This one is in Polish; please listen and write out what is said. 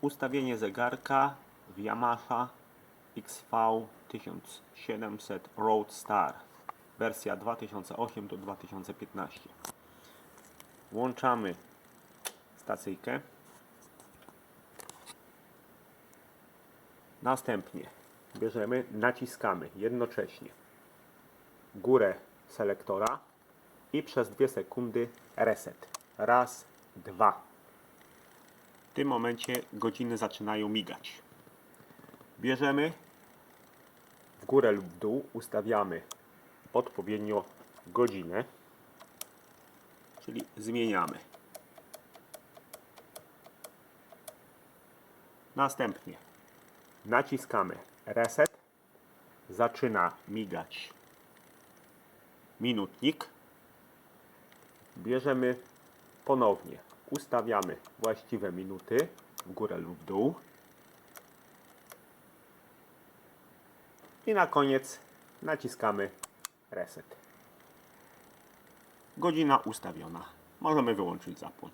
Ustawienie zegarka w Yamaha XV 1700 Roadstar wersja 2008 do 2015 włączamy stacyjkę. Następnie bierzemy, naciskamy jednocześnie górę selektora i przez 2 sekundy reset. Raz, dwa tym momencie godziny zaczynają migać. Bierzemy w górę lub w dół, ustawiamy odpowiednio godzinę, czyli zmieniamy. Następnie naciskamy reset, zaczyna migać minutnik. Bierzemy ponownie, ustawiamy właściwe minuty w górę lub w dół. I na koniec naciskamy reset. Godzina ustawiona. Możemy wyłączyć zapłon.